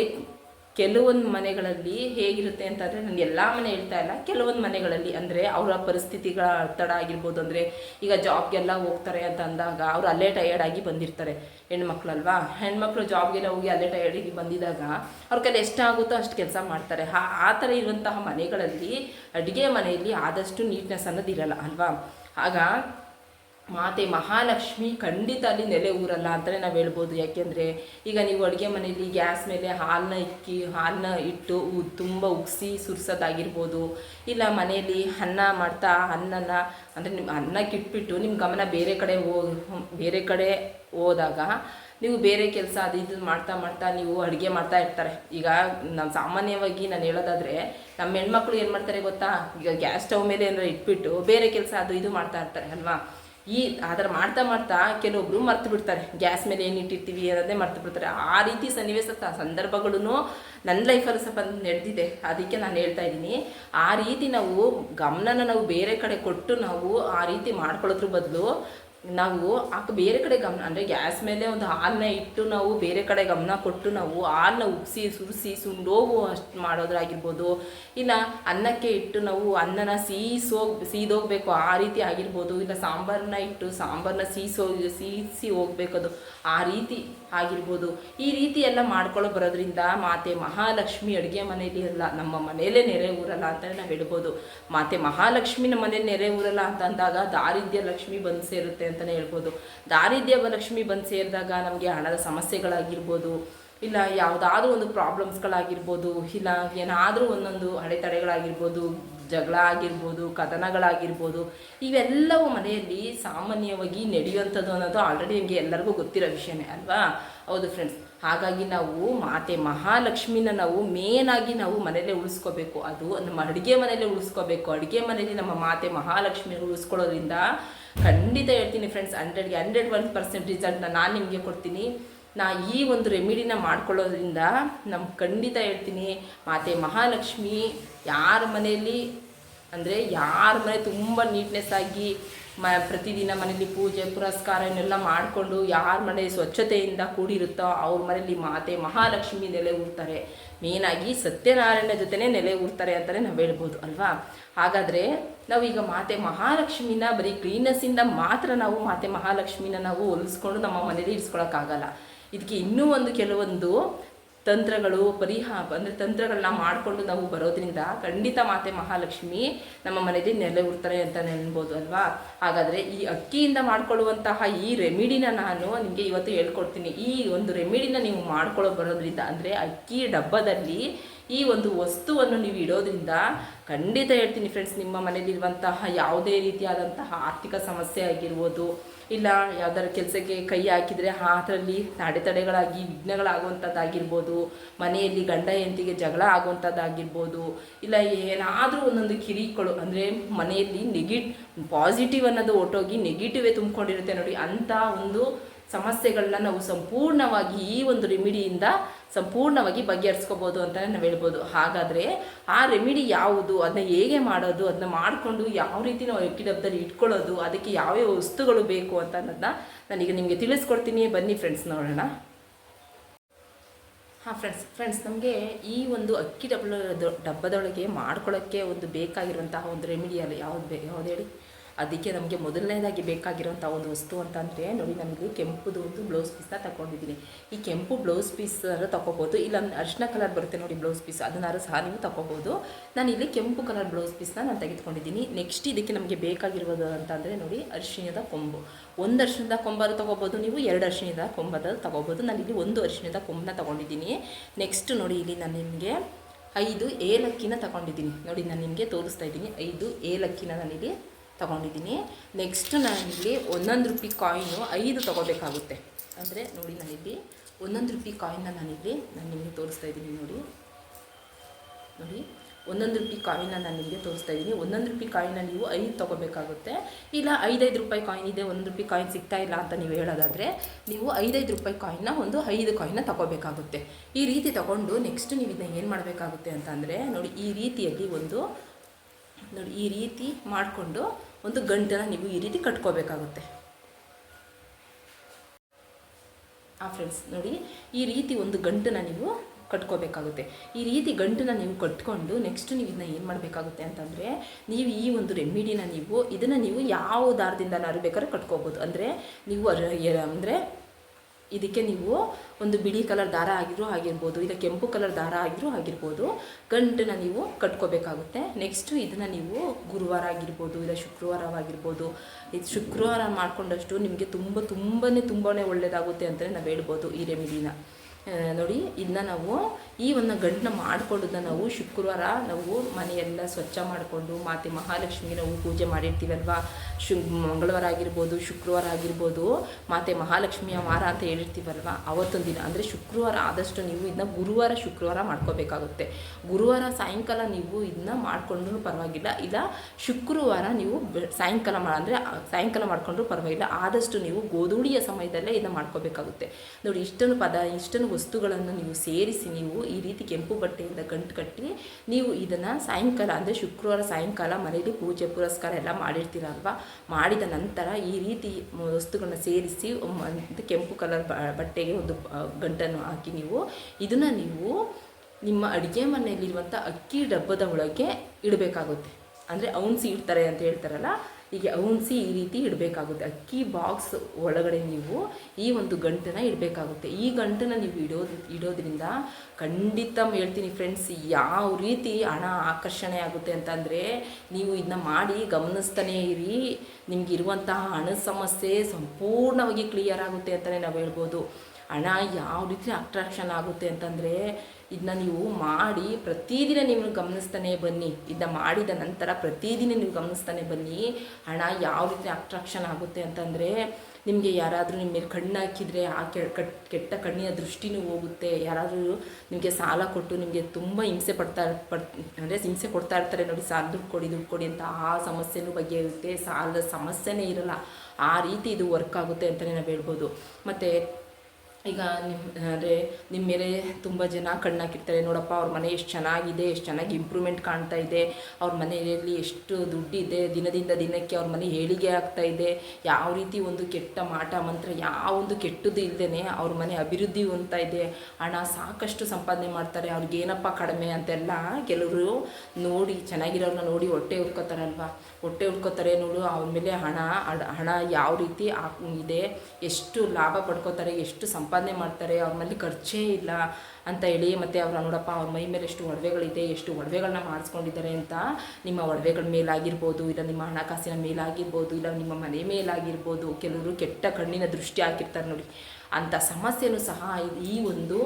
ಕೆಲವೊಂದು ಮನೆಗಳಲ್ಲಿ ಹೇಗಿರುತ್ತೆ ಅಂತಂದರೆ ನಾನು ಎಲ್ಲ ಮನೆ ಹೇಳ್ತಾ ಇಲ್ಲ, ಕೆಲವೊಂದು ಮನೆಗಳಲ್ಲಿ ಅಂದರೆ ಅವರ ಪರಿಸ್ಥಿತಿಗಳ ಒತ್ತಡ ಆಗಿರ್ಬೋದು. ಅಂದರೆ ಈಗ ಜಾಬ್ಗೆಲ್ಲ ಹೋಗ್ತಾರೆ ಅಂತ ಅಂದಾಗ ಅವ್ರು ಅಲ್ಲೇ ಟಯರ್ಡ್ ಆಗಿ ಬಂದಿರ್ತಾರೆ. ಹೆಣ್ಮಕ್ಳಲ್ವಾ? ಹೆಣ್ಮಕ್ಳು ಜಾಬ್ಗೆಲ್ಲ ಹೋಗಿ ಅಲ್ಲೇ ಟಯರ್ಡ್ ಆಗಿ ಬಂದಿದಾಗ ಅವ್ರ ಕೈಲಿ ಎಷ್ಟಾಗುತ್ತೋ ಅಷ್ಟು ಕೆಲಸ ಮಾಡ್ತಾರೆ. ಆ ಆ ಥರ ಇರುವಂತಹ ಮನೆಗಳಲ್ಲಿ ಅಡುಗೆ ಮನೆಯಲ್ಲಿ ಆದಷ್ಟು ನೀಟ್ನೆಸ್ ಅನ್ನೋದು ಇರಲ್ಲ ಅಲ್ವಾ? ಆಗ ಮಾತೆ ಮಹಾಲಕ್ಷ್ಮಿ ಖಂಡಿತ ಅಲ್ಲಿ ನೆಲೆ ಊರಲ್ಲ ಅಂತಲೇ ನಾವು ಹೇಳ್ಬೋದು. ಯಾಕೆಂದರೆ ಈಗ ನೀವು ಅಡುಗೆ ಮನೆಯಲ್ಲಿ ಗ್ಯಾಸ್ ಮೇಲೆ ಹಾಲನ್ನ ಇಕ್ಕಿ ಹಾಲನ್ನ ಇಟ್ಟು ತುಂಬ ಉಗ್ಸಿ ಸುರಿಸೋದಾಗಿರ್ಬೋದು. ಇಲ್ಲ ಮನೆಯಲ್ಲಿ ಅನ್ನ ಮಾಡ್ತಾ ಅನ್ನನ ಅಂದರೆ ನಿಮ್ಮ ಅನ್ನಕ್ಕಿಟ್ಬಿಟ್ಟು ನಿಮ್ಮ ಗಮನ ಬೇರೆ ಕಡೆ ಹೋ, ಬೇರೆ ಕಡೆ ಹೋದಾಗ ನೀವು ಬೇರೆ ಕೆಲಸ ಅದು ಇದು ಮಾಡ್ತಾ ಮಾಡ್ತಾ ನೀವು ಅಡುಗೆ ಮಾಡ್ತಾ ಇರ್ತಾರೆ. ಈಗ ನಾನು ಸಾಮಾನ್ಯವಾಗಿ ನಾನು ಹೇಳೋದಾದರೆ ನಮ್ಮ ಹೆಣ್ಮಕ್ಳು ಏನು ಮಾಡ್ತಾರೆ ಗೊತ್ತಾ? ಈಗ ಗ್ಯಾಸ್ ಸ್ಟವ್ ಮೇಲೆ ಏನಾರು ಇಟ್ಬಿಟ್ಟು ಬೇರೆ ಕೆಲಸ ಅದು ಇದು ಮಾಡ್ತಾ ಇರ್ತಾರೆ ಅಲ್ವಾ? ಈ ಆ ಥರ ಮಾಡ್ತಾ ಮಾಡ್ತಾ ಕೆಲವೊಬ್ರು ಮರ್ತು ಬಿಡ್ತಾರೆ. ಗ್ಯಾಸ್ ಮೇಲೆ ಏನು ಇಟ್ಟಿರ್ತೀವಿ ಅನ್ನೋದೇ ಮರ್ತು ಬಿಡ್ತಾರೆ. ಆ ರೀತಿ ಸನ್ನಿವೇಶ ಸಂದರ್ಭಗಳೂ ನನ್ನ ಲೈಫಲ್ಲಿ ಸ್ವಲ್ಪ ನಡೆದಿದೆ. ಅದಕ್ಕೆ ನಾನು ಹೇಳ್ತಾ ಇದ್ದೀನಿ. ಆ ರೀತಿ ನಾವು ಗಮನನ ನಾವು ಬೇರೆ ಕಡೆ ಕೊಟ್ಟು ನಾವು ಆ ರೀತಿ ಮಾಡ್ಕೊಳ್ಳೋದ್ರ ಬದಲು ನಾವು ಆಕ ಬೇರೆ ಕಡೆ ಗಮನ, ಅಂದರೆ ಗ್ಯಾಸ್ ಮೇಲೆ ಒಂದು ಹಾಲನ್ನ ಇಟ್ಟು ನಾವು ಬೇರೆ ಕಡೆ ಗಮನ ಕೊಟ್ಟು ನಾವು ಹಾಲನ್ನ ಉಪ್ಸಿ, ಸುರಿಸಿ, ಸುಂಡೋಗು ಅಷ್ಟು ಮಾಡೋದ್ರಾಗಿರ್ಬೋದು. ಇಲ್ಲ ಅನ್ನಕ್ಕೆ ಇಟ್ಟು ನಾವು ಅನ್ನನ ಸೀಸೋಗ್ ಸೀದೋಗ್ಬೇಕು ಆ ರೀತಿ ಆಗಿರ್ಬೋದು. ಇಲ್ಲ ಸಾಂಬಾರನ್ನ ಇಟ್ಟು ಸಾಂಬಾರನ್ನ ಸೀಸೋ, ಸೀಸಿ ಹೋಗ್ಬೇಕದು ಆ ರೀತಿ ಆಗಿರ್ಬೋದು. ಈ ರೀತಿ ಎಲ್ಲ ಮಾಡ್ಕೊಳ್ಳೋ ಬರೋದ್ರಿಂದ ಮಾತೆ ಮಹಾಲಕ್ಷ್ಮಿ ಅಡುಗೆ ಮನೆಯಲ್ಲಿ ಇರಲ್ಲ ನಮ್ಮ ಮನೆಯಲ್ಲೇ ನೆರೆ ಊರಲ್ಲ ಅಂತಲೇ ನಾವು ಹೇಳ್ಬೋದು. ಮಾತೆ ಮಹಾಲಕ್ಷ್ಮಿನ ಮನೇಲಿ ನೆರೆ ಊರಲ್ಲ ಅಂತ ಅಂದಾಗ ದಾರಿದ್ರ್ಯ ಲಕ್ಷ್ಮಿ ಬಂದು ಸೇರುತ್ತೆ ಅಂತಲೇ ಹೇಳ್ಬೋದು. ದಾರಿದ್ರ್ಯ ಲಕ್ಷ್ಮಿ ಬಂದು ಸೇರಿದಾಗ ನಮಗೆ ಹಣದ ಸಮಸ್ಯೆಗಳಾಗಿರ್ಬೋದು, ಇಲ್ಲ ಯಾವುದಾದ್ರೂ ಒಂದು ಪ್ರಾಬ್ಲಮ್ಸ್ಗಳಾಗಿರ್ಬೋದು ಇಲ್ಲ ಏನಾದರೂ ಒಂದೊಂದು ಅಡೆತಡೆಗಳಾಗಿರ್ಬೋದು ಜಗಳ ಆಗಿರ್ಬೋದು ಕದನಗಳಾಗಿರ್ಬೋದು, ಇವೆಲ್ಲವೂ ಮನೆಯಲ್ಲಿ ಸಾಮಾನ್ಯವಾಗಿ ನಡೆಯುವಂಥದ್ದು ಅನ್ನೋದು ಆಲ್ರೆಡಿ ನಿಮಗೆ ಎಲ್ಲರಿಗೂ ಗೊತ್ತಿರೋ ವಿಷಯನೇ ಅಲ್ವಾ? ಹೌದು ಫ್ರೆಂಡ್ಸ್ ಹಾಗಾಗಿ ನಾವು ಮಾತೆ ಮಹಾಲಕ್ಷ್ಮಿನ ನಾವು ಮೇನಾಗಿ ನಾವು ಮನೆಯಲ್ಲೇ ಉಳಿಸ್ಕೋಬೇಕು. ಅದು ನಮ್ಮ ಅಡುಗೆ ಮನೆಯಲ್ಲೇ ಉಳಿಸ್ಕೋಬೇಕು. ಅಡುಗೆ ಮನೇಲಿ ನಮ್ಮ ಮಾತೆ ಮಹಾಲಕ್ಷ್ಮಿ ಉಳಿಸ್ಕೊಳ್ಳೋದ್ರಿಂದ ಖಂಡಿತ ಹೇಳ್ತೀನಿ ಫ್ರೆಂಡ್ಸ್ ಹಂಡ್ರೆಡ್ಗೆ ಹಂಡ್ರೆಡ್ ಒನ್ ಪರ್ಸೆಂಟ್ ರಿಸಲ್ಟ್ನ ನಾನು ನಿಮಗೆ ಕೊಡ್ತೀನಿ. ನಾ ಈ ಒಂದು ರೆಮಿಡಿನ ಮಾಡ್ಕೊಳ್ಳೋದ್ರಿಂದ ನಮ್ಮ ಖಂಡಿತ ಹೇಳ್ತೀನಿ, ಮಾತೆ ಮಹಾಲಕ್ಷ್ಮಿ ಯಾರ ಮನೆಯಲ್ಲಿ, ಅಂದರೆ ಯಾರ ಮನೆ ತುಂಬ ನೀಟ್ನೆಸ್ ಆಗಿ ಮ, ಪ್ರತಿದಿನ ಮನೇಲಿ ಪೂಜೆ, ಪುರಸ್ಕಾರ ಇವನ್ನೆಲ್ಲ ಮಾಡಿಕೊಂಡು ಯಾರ ಮನೆ ಸ್ವಚ್ಛತೆಯಿಂದ ಕೂಡಿರುತ್ತೋ ಅವ್ರ ಮನೆಯಲ್ಲಿ ಮಾತೆ ಮಹಾಲಕ್ಷ್ಮಿ ನೆಲೆ ಊರ್ತಾರೆ. ಮೇನಾಗಿ ಸತ್ಯನಾರಾಯಣ ಜೊತೆನೇ ನೆಲೆ ಊರ್ತಾರೆ ಅಂತಲೇ ನಾವು ಹೇಳ್ಬೋದು, ಅಲ್ವಾ? ಹಾಗಾದರೆ ನಾವೀಗ ಮಾತೆ ಮಹಾಲಕ್ಷ್ಮಿನ ಬರೀ ಕ್ಲೀನೆಸ್ಸಿಂದ ಮಾತ್ರ ನಾವು ಮಾತೆ ಮಹಾಲಕ್ಷ್ಮಿನ ನಾವು ಹೊಲಿಸ್ಕೊಂಡು ನಮ್ಮ ಮನೇಲಿ ಇರಿಸ್ಕೊಳಕ್ಕಾಗಲ್ಲ. ಇದಕ್ಕೆ ಇನ್ನೂ ಒಂದು ಕೆಲವೊಂದು ತಂತ್ರಗಳು ಪರಿಹಾರ ಅಂದರೆ ತಂತ್ರಗಳನ್ನ ಮಾಡಿಕೊಂಡು ನಾವು ಬರೋದ್ರಿಂದ ಖಂಡಿತ ಮಾತೆ ಮಹಾಲಕ್ಷ್ಮಿ ನಮ್ಮ ಮನೆಯಲ್ಲಿ ನೆಲೆ ಉರ್ತಾರೆ ಅಂತ ನೆನ್ಬೋದು ಅಲ್ವಾ? ಹಾಗಾದರೆ ಈ ಅಕ್ಕಿಯಿಂದ ಮಾಡ್ಕೊಳ್ಳುವಂತಹ ಈ ರೆಮಿಡಿನ ನಾನು ನಿಮಗೆ ಇವತ್ತು ಹೇಳ್ಕೊಡ್ತೀನಿ. ಈ ಒಂದು ರೆಮಿಡಿನ ನೀವು ಮಾಡ್ಕೊಳ್ಳೋ ಬರೋದ್ರಿಂದ ಅಂದರೆ ಅಕ್ಕಿ ಡಬ್ಬದಲ್ಲಿ ಈ ಒಂದು ವಸ್ತುವನ್ನು ನೀವು ಇಡೋದ್ರಿಂದ ಖಂಡಿತ ಹೇಳ್ತೀನಿ ಫ್ರೆಂಡ್ಸ್ ನಿಮ್ಮ ಮನೆಯಲ್ಲಿರುವಂತಹ ಯಾವುದೇ ರೀತಿಯಾದಂತಹ ಆರ್ಥಿಕ ಸಮಸ್ಯೆ ಆಗಿರ್ಬೋದು, ಇಲ್ಲ ಯಾವ್ದಾರ ಕೆಲಸಕ್ಕೆ ಕೈ ಹಾಕಿದರೆ ಅದರಲ್ಲಿ ಅಡೆತಡೆಗಳಾಗಿ ವಿಘ್ನಗಳಾಗುವಂಥದ್ದಾಗಿರ್ಬೋದು, ಮನೆಯಲ್ಲಿ ಗಂಡ ಹೆಂಡತಿಗೆ ಜಗಳ ಆಗುವಂಥದ್ದಾಗಿರ್ಬೋದು, ಇಲ್ಲ ಏನಾದರೂ ಒಂದೊಂದು ಕಿರಿಕೊಳು ಅಂದರೆ ಮನೆಯಲ್ಲಿ ನೆಗೆಟ್ ಪಾಸಿಟಿವ್ ಅನ್ನೋದು ಒಟ್ಟೋಗಿ ನೆಗೆಟಿವೇ ತುಂಬಿಕೊಂಡಿರುತ್ತೆ ನೋಡಿ, ಅಂಥ ಒಂದು ಸಮಸ್ಯೆಗಳನ್ನ ನಾವು ಸಂಪೂರ್ಣವಾಗಿ ಈ ಒಂದು ರೆಮಿಡಿಯಿಂದ ಸಂಪೂರ್ಣವಾಗಿ ಬಗೆಹರಿಸ್ಕೋಬೋದು ಅಂತಲೇ ನಾವು ಹೇಳ್ಬೋದು. ಹಾಗಾದರೆ ಆ ರೆಮಿಡಿ ಯಾವುದು ಅದನ್ನ ಹೇಗೆ ಮಾಡೋದು ಅದನ್ನ ಮಾಡಿಕೊಂಡು ಯಾವ ರೀತಿ ನಾವು ಅಕ್ಕಿ ಡಬ್ಬದಲ್ಲಿ ಇಟ್ಕೊಳ್ಳೋದು, ಅದಕ್ಕೆ ಯಾವ್ಯಾವ ವಸ್ತುಗಳು ಬೇಕು ಅಂತ ಅನ್ನೋದನ್ನ ನಾನೀಗ ನಿಮಗೆ ತಿಳಿಸ್ಕೊಡ್ತೀನಿ. ಬನ್ನಿ ಫ್ರೆಂಡ್ಸ್ ನೋಡೋಣ. ಹಾಂ ಫ್ರೆಂಡ್ಸ್ ಫ್ರೆಂಡ್ಸ್ ನಮಗೆ ಈ ಒಂದು ಅಕ್ಕಿ ಡಬ್ಬ ಡಬ್ಬದೊಳಗೆ ಮಾಡ್ಕೊಳ್ಳೋಕ್ಕೆ ಒಂದು ಬೇಕಾಗಿರುವಂತಹ ಒಂದು ರೆಮಿಡಿಯಲ್ಲ ಯಾವ್ದು ಬೇ ಯಾವ್ದು ಹೇಳಿ? ಅದಕ್ಕೆ ನಮಗೆ ಮೊದಲನೇದಾಗಿ ಬೇಕಾಗಿರೋಂಥ ಒಂದು ವಸ್ತು ಅಂತಂದರೆ ನೋಡಿ ನಮಗೆ ಕೆಂಪುದು ಒಂದು ಬ್ಲೌಸ್ ಪೀಸ್ನ ತಗೊಂಡಿದ್ದೀನಿ. ಈ ಕೆಂಪು ಬ್ಲೌಸ್ ಪೀಸ್ ತಗೋಬೋದು. ಇಲ್ಲ ಅರಿಶಿನ ಕಲರ್ ಬರುತ್ತೆ ನೋಡಿ ಬ್ಲೌಸ್ ಪೀಸ್ ಅದನ್ನಾರು ಸಹ ನೀವು ತಗೋಬೋದು. ನಾನು ಇಲ್ಲಿ ಕೆಂಪು ಕಲರ್ ಬ್ಲೌಸ್ ಪೀಸ್ನ ನಾನು ತೆಗೆದುಕೊಂಡಿದ್ದೀನಿ. ನೆಕ್ಸ್ಟ್ ಇದಕ್ಕೆ ನಮಗೆ ಬೇಕಾಗಿರೋದು ಅಂತಂದರೆ ನೋಡಿ ಅರಿಶಿಣದ ಕೊಂಬು. ಒಂದು ಅರಿಶಿಣದ ಕೊಂಬಾರು ತೊಗೋಬೋದು. ನೀವು ಎರಡು ಅರಿಶಿಣದ ಕೊಂಬದ ತೊಗೋಬೋದು. ನಾನು ಇಲ್ಲಿ ಒಂದು ಅರಿಶಿಣದ ಕೊಂಬನ್ನ ತೊಗೊಂಡಿದ್ದೀನಿ. ನೆಕ್ಸ್ಟ್ ನೋಡಿ ಇಲ್ಲಿ ನಾನು ನಿಮಗೆ ಐದು ಏಲಕ್ಕಿನ ತಗೊಂಡಿದ್ದೀನಿ. ನೋಡಿ ನಾನು ನಿಮಗೆ ತೋರಿಸ್ತಾ ಇದ್ದೀನಿ. ಐದು ಏಲಕ್ಕಿನ ನಾನಿಲ್ಲಿ ತಗೊಂಡಿದ್ದೀನಿ. ನೆಕ್ಸ್ಟ್ ನಾನಿಲ್ಲಿ ಒಂದೊಂದು ರೂಪಾಯಿ ಕಾಯಿನು ಐದು ತೊಗೋಬೇಕಾಗುತ್ತೆ. ಅಂದರೆ ನೋಡಿ ನಾನಿಲ್ಲಿ ಒಂದೊಂದು ರೂಪಾಯಿ ಕಾಯಿನ್ನ ನಾನಿಲ್ಲಿ ನಾನು ನಿಮಗೆ ತೋರಿಸ್ತಾ ಇದ್ದೀನಿ ನೋಡಿ. ನೋಡಿ, ಒಂದೊಂದು ರೂಪಾಯಿ ಕಾಯಿನ ನಾನು ನಿಮಗೆ ತೋರಿಸ್ತಾ ಇದ್ದೀನಿ. ಒಂದೊಂದು ರೂಪಾಯಿ ಕಾಯಿನ ನೀವು ಐದು ತೊಗೋಬೇಕಾಗುತ್ತೆ. ಇಲ್ಲ, ಐದೈದು ರೂಪಾಯಿ ಕಾಯಿನ್ ಇದೆ ಒಂದು ರೂಪಾಯಿ ಕಾಯಿನ್ ಸಿಗ್ತಾ ಇಲ್ಲ ಅಂತ ನೀವು ಹೇಳೋದಾದರೆ ನೀವು ಐದೈದು ರೂಪಾಯಿ ಕಾಯಿನ್ನ ಒಂದು ಐದು ಕಾಯಿನ ತೊಗೋಬೇಕಾಗುತ್ತೆ. ಈ ರೀತಿ ತಗೊಂಡು ನೆಕ್ಸ್ಟ್ ನೀವು ಇದನ್ನ ಏನು ಮಾಡಬೇಕಾಗುತ್ತೆ ಅಂತಂದರೆ ನೋಡಿ, ಈ ರೀತಿಯಲ್ಲಿ ಒಂದು ನೋಡಿ, ಈ ರೀತಿ ಮಾಡಿಕೊಂಡು ಒಂದು ಗಂಟನ ನೀವು ಈ ರೀತಿ ಕಟ್ಕೋಬೇಕಾಗುತ್ತೆ. ಆ ಫ್ರೆಂಡ್ಸ್ ನೋಡಿ, ಈ ರೀತಿ ಒಂದು ಗಂಟನ್ನು ನೀವು ಕಟ್ಕೋಬೇಕಾಗುತ್ತೆ. ಈ ರೀತಿ ಗಂಟನ್ನು ನೀವು ಕಟ್ಕೊಂಡು ನೆಕ್ಸ್ಟ್ ನೀವು ಇದನ್ನ ಏನು ಮಾಡಬೇಕಾಗುತ್ತೆ ಅಂತಂದರೆ, ನೀವು ಈ ಒಂದು ರೆಮಿಡಿನ ನೀವು, ಇದನ್ನು ನೀವು ಯಾವ ದಾರದಿಂದ ಬೇಕಾದ್ರೆ ಕಟ್ಕೋಬೋದು. ಅಂದರೆ, ನೀವು ಅಂದರೆ ಇದಕ್ಕೆ ನೀವು ಒಂದು ಬಿಳಿ ಕಲರ್ ದಾರ ಆಗಿರೋ ಆಗಿರ್ಬೋದು, ಇಲ್ಲ ಕೆಂಪು ಕಲರ್ ದಾರ ಆಗಿರೋ ಆಗಿರ್ಬೋದು, ಗಂಟನ್ನ ನೀವು ಕಟ್ಕೋಬೇಕಾಗುತ್ತೆ. ನೆಕ್ಸ್ಟು ಇದನ್ನು ನೀವು ಗುರುವಾರ ಆಗಿರ್ಬೋದು, ಇಲ್ಲ ಶುಕ್ರವಾರವಾಗಿರ್ಬೋದು, ಇದು ಶುಕ್ರವಾರ ಮಾಡಿಕೊಂಡಷ್ಟು ನಿಮಗೆ ತುಂಬ ತುಂಬಾ ತುಂಬಾ ಒಳ್ಳೆಯದಾಗುತ್ತೆ ಅಂತಲೇ ನಾವು ಹೇಳ್ಬೋದು ಈ ರೆಮಿಡಿನ ನೋಡಿ ಇದನ್ನ ನಾವು ಈ ಒಂದು ಗಂಟನ್ನ ಮಾಡ್ಕೊಳ್ಳೋದನ್ನ ನಾವು ಶುಕ್ರವಾರ ನಾವು ಮನೆಯೆಲ್ಲ ಸ್ವಚ್ಛ ಮಾಡಿಕೊಂಡು ಮಾತೆ ಮಹಾಲಕ್ಷ್ಮಿಗೆ ನಾವು ಪೂಜೆ ಮಾಡಿರ್ತೀವಲ್ವಾ? ಶು ಮಂಗಳವಾರ ಆಗಿರ್ಬೋದು, ಶುಕ್ರವಾರ ಆಗಿರ್ಬೋದು, ಮಾತೆ ಮಹಾಲಕ್ಷ್ಮಿಯ ವಾರ ಅಂತ ಹೇಳಿರ್ತೀವಲ್ವ? ಅವತ್ತೊಂದು ದಿನ, ಅಂದರೆ ಶುಕ್ರವಾರ ಆದಷ್ಟು ನೀವು ಇದನ್ನ ಗುರುವಾರ ಶುಕ್ರವಾರ ಮಾಡ್ಕೋಬೇಕಾಗುತ್ತೆ. ಗುರುವಾರ ಸಾಯಂಕಾಲ ನೀವು ಇದನ್ನ ಮಾಡ್ಕೊಂಡ್ರೂ ಪರವಾಗಿಲ್ಲ. ಇಲ್ಲ, ಶುಕ್ರವಾರ ನೀವು ಸಾಯಂಕಾಲ ಮಾ, ಅಂದರೆ ಸಾಯಂಕಾಲ ಮಾಡಿಕೊಂಡ್ರೂ ಪರವಾಗಿಲ್ಲ. ಆದಷ್ಟು ನೀವು ಗೋಧೂಳಿಯ ಸಮಯದಲ್ಲೇ ಇದನ್ನ ಮಾಡ್ಕೋಬೇಕಾಗುತ್ತೆ. ನೋಡಿ, ಇಷ್ಟನ್ನು ಪದ, ಇಷ್ಟನ್ನು ವಸ್ತುಗಳನ್ನು ನೀವು ಸೇರಿಸಿ ನೀವು ಈ ರೀತಿ ಕೆಂಪು ಬಟ್ಟೆಯಿಂದ ಗಂಟು ಕಟ್ಟಿ ನೀವು ಇದನ್ನು ಸಾಯಂಕಾಲ ಅಂದರೆ ಶುಕ್ರವಾರ ಸಾಯಂಕಾಲ ಮನೆಯಲ್ಲಿ ಪೂಜೆ, ಪುರಸ್ಕಾರ ಎಲ್ಲ ಮಾಡಿರ್ತೀರಲ್ವಾ ಮಾಡಿದ ನಂತರ ಈ ರೀತಿ ವಸ್ತುಗಳನ್ನ ಸೇರಿಸಿ ಕೆಂಪು ಕಲರ್ ಬಟ್ಟೆಗೆ ಒಂದು ಗಂಟನ್ನು ಹಾಕಿ ನೀವು ಇದನ್ನು ನೀವು ನಿಮ್ಮ ಅಡುಗೆ ಮನೆಯಲ್ಲಿರುವಂಥ ಅಕ್ಕಿ ಡಬ್ಬದ ಒಳಗೆ ಇಡಬೇಕಾಗುತ್ತೆ. ಅಂದರೆ ಔನ್ಸಿ ಇಡ್ತಾರೆ ಅಂತ ಹೇಳ್ತಾರಲ್ಲ ಹೀಗೆ ಔನ್ಸಿ ಈ ರೀತಿ ಇಡಬೇಕಾಗುತ್ತೆ. ಅಕ್ಕಿ ಬಾಕ್ಸ್ ಒಳಗಡೆ ನೀವು ಈ ಒಂದು ಗಂಟನ್ನು ಇಡಬೇಕಾಗುತ್ತೆ. ಈ ಗಂಟನ್ನು ನೀವು ಇಡೋದು ಇಡೋದ್ರಿಂದ ಖಂಡಿತ ಹೇಳ್ತೀನಿ ಫ್ರೆಂಡ್ಸ್ ಯಾವ ರೀತಿ ಹಣ ಆಕರ್ಷಣೆ ಆಗುತ್ತೆ ಅಂತಂದರೆ ನೀವು ಇದನ್ನ ಮಾಡಿ ಗಮನಿಸ್ತಾನೇ ಇರಿ. ನಿಮಗಿರುವಂತಹ ಹಣದ ಸಮಸ್ಯೆ ಸಂಪೂರ್ಣವಾಗಿ ಕ್ಲಿಯರ್ ಆಗುತ್ತೆ ಅಂತಲೇ ನಾವು ಹೇಳ್ಬೋದು. ಹಣ ಯಾವ ರೀತಿ ಅಟ್ರಾಕ್ಷನ್ ಆಗುತ್ತೆ ಅಂತಂದರೆ ಇದನ್ನ ನೀವು ಮಾಡಿ ಪ್ರತಿದಿನ ನೀವು ಗಮನಿಸ್ತಾನೆ ಬನ್ನಿ. ಇದನ್ನ ಮಾಡಿದ ನಂತರ ಪ್ರತಿದಿನ ನೀವು ಗಮನಿಸ್ತಾನೆ ಬನ್ನಿ. ಹಣ ಯಾವ ರೀತಿ ಅಟ್ರಾಕ್ಷನ್ ಆಗುತ್ತೆ ಅಂತಂದರೆ, ನಿಮಗೆ ಯಾರಾದರೂ ನಿಮ್ಮ ಮೇಲೆ ಕಣ್ಣು ಹಾಕಿದರೆ ಆ ಕೆ ಕಟ್, ಕೆಟ್ಟ ಕಣ್ಣಿನ ದೃಷ್ಟಿನೂ ಹೋಗುತ್ತೆ. ಯಾರಾದರೂ ನಿಮಗೆ ಸಾಲ ಕೊಟ್ಟು ನಿಮಗೆ ತುಂಬ ಹಿಂಸೆ ಪಡ್ತಾ ಪಡ್, ಅಂದರೆ ಹಿಂಸೆ ಕೊಡ್ತಾ ಇರ್ತಾರೆ ನೋಡಿ, ಸಾಲ ದುಡ್ಡು ಕೊಡಿ ದುಡ್ಡು ಕೊಡಿ ಅಂತ ಆ ಸಮಸ್ಯೆನೂ ಬಗೆಹರುತ್ತೆ ಸಾಲದ ಸಮಸ್ಯೆನೇ ಇರಲ್ಲ. ಆ ರೀತಿ ಇದು ವರ್ಕ್ ಆಗುತ್ತೆ ಅಂತಲೇ ನಾವು ಹೇಳ್ಬೋದು. ಮತ್ತು ಈಗ ನಿಮ್ಮ ಅಂದರೆ ನಿಮ್ಮ ಮೇಲೆ ತುಂಬ ಜನ ಕಣ್ಣಾಕಿರ್ತಾರೆ. ನೋಡಪ್ಪ, ಅವ್ರ ಮನೆ ಎಷ್ಟು ಚೆನ್ನಾಗಿದೆ, ಎಷ್ಟು ಚೆನ್ನಾಗಿ ಇಂಪ್ರೂವ್ಮೆಂಟ್ ಕಾಣ್ತಾ ಇದೆ. ಅವ್ರ ಮನೆಯಲ್ಲಿ ಎಷ್ಟು ದುಡ್ಡಿದೆ, ದಿನದಿಂದ ದಿನಕ್ಕೆ ಅವ್ರ ಮನೆ ಏಳಿಗೆ ಆಗ್ತಾ ಇದೆ. ಯಾವ ರೀತಿ ಒಂದು ಕೆಟ್ಟ ಮಾಟ, ಮಂತ್ರ, ಯಾವ ಒಂದು ಕೆಟ್ಟದ್ದು ಇಲ್ಲದೇ ಅವ್ರ ಮನೆ ಅಭಿವೃದ್ಧಿ ಹೊಂದ್ತಾ ಇದೆ. ಹಣ ಸಾಕಷ್ಟು ಸಂಪಾದನೆ ಮಾಡ್ತಾರೆ. ಅವ್ರಿಗೇನಪ್ಪ ಕಡಿಮೆ ಅಂತೆಲ್ಲ ಕೆಲವರು ನೋಡಿ ಚೆನ್ನಾಗಿರೋರನ್ನ ನೋಡಿ ಹೊಟ್ಟೆ ಹುಡ್ಕೋತಾರಲ್ವ ಹೊಟ್ಟೆ ಹುಡ್ಕೋತಾರೆ ನೋಡು, ಅವ್ರ ಮೇಲೆ ಹಣ ಹಣ ಯಾವ ರೀತಿ ಇದೆ, ಎಷ್ಟು ಲಾಭ ಪಡ್ಕೋತಾರೆ, ಎಷ್ಟು ಸಂಪಾದನೆ ಮಾಡ್ತಾರೆ, ಅವ್ರ ಮನೇಲಿ ಖರ್ಚೇ ಇಲ್ಲ ಅಂತ ಹೇಳಿ ಮತ್ತು ಅವ್ರು ನೋಡಪ್ಪ ಅವ್ರ ಮೈ ಮೇಲೆ ಎಷ್ಟು ಒಡವೆಗಳಿದೆ, ಎಷ್ಟು ಒಡವೆಗಳನ್ನ ಮಾಡಿಸ್ಕೊಂಡಿದ್ದಾರೆ ಅಂತ ನಿಮ್ಮ ಒಡವೆಗಳ ಮೇಲಾಗಿರ್ಬೋದು, ಇಲ್ಲ ನಿಮ್ಮ ಹಣಕಾಸಿನ ಮೇಲಾಗಿರ್ಬೋದು, ಇಲ್ಲ ನಿಮ್ಮ ಮನೆ ಮೇಲಾಗಿರ್ಬೋದು, ಕೆಲವರು ಕೆಟ್ಟ ಕಣ್ಣಿನ ದೃಷ್ಟಿ ಹಾಕಿರ್ತಾರೆ ನೋಡಿ. ಅಂಥ ಸಮಸ್ಯೆನೂ ಸಹ ಈ ಒಂದು